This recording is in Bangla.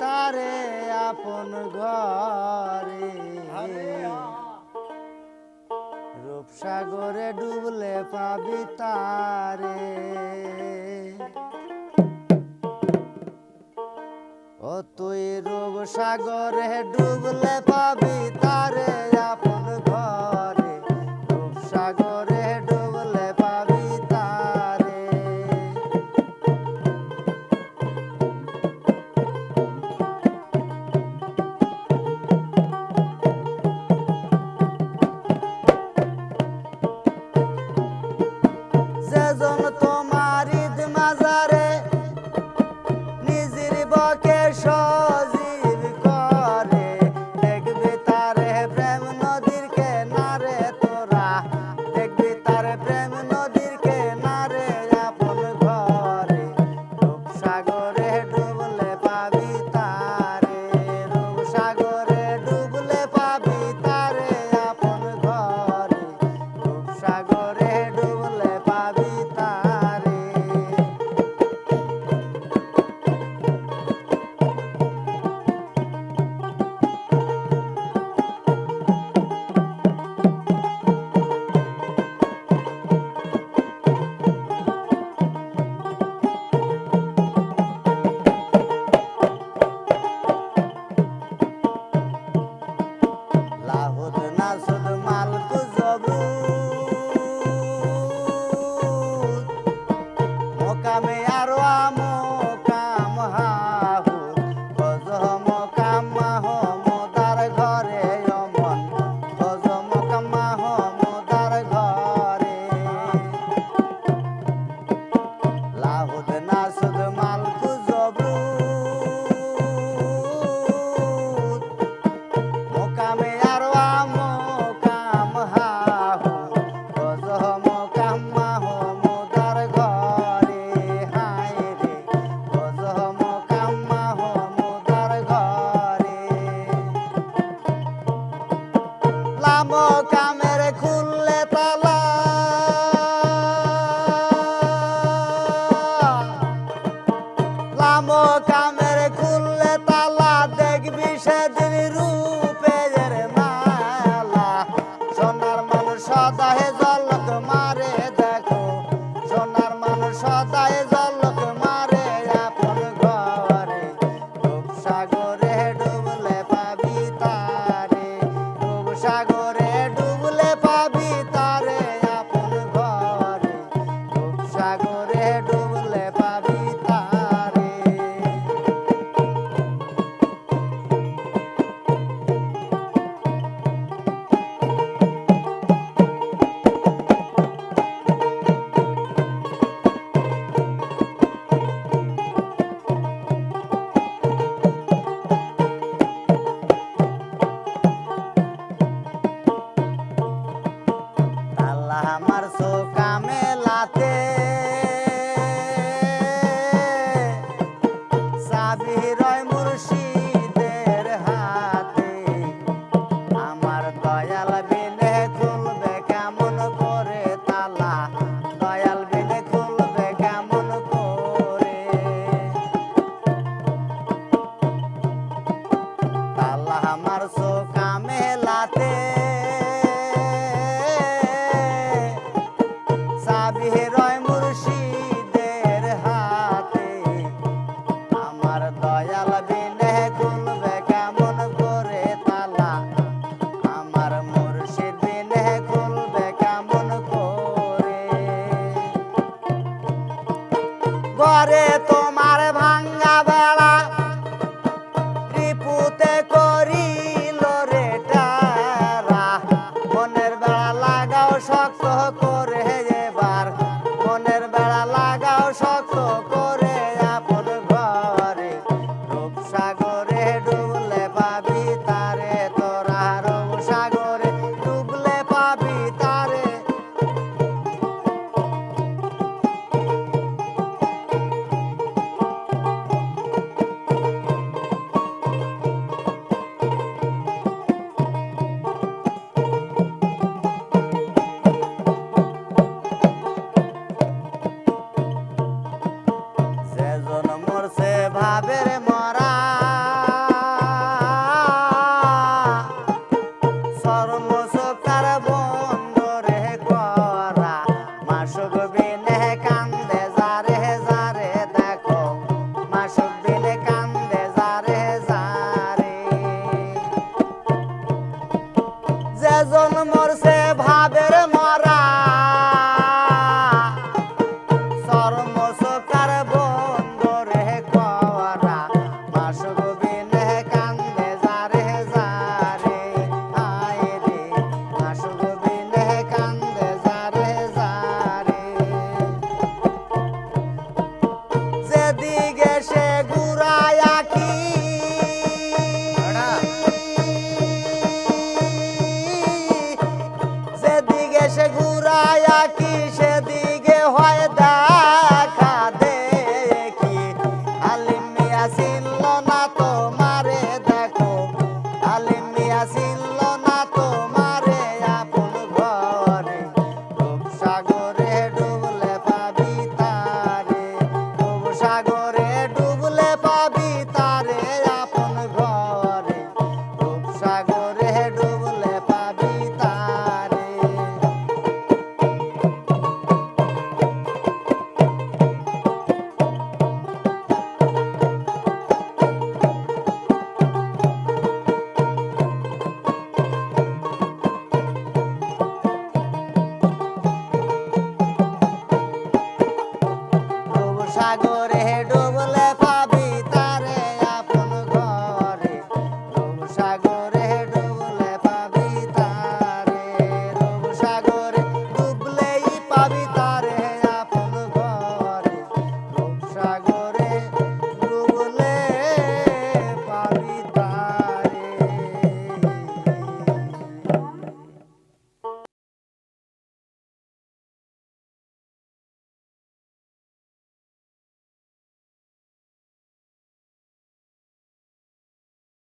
তারে আপন ঘরে। রূপসাগরে ডুবলে পাবি তারে। ও তুই রূপসাগরে ডুবলে পাবি তার। প্রয়োজন তোমার ঈদ মাজারে নিজের বকে সজীব করে। দেখবে তার প্রেম নদীর কেনারে তোরা। দেখবে তার প্রেম কামের খুললে lá.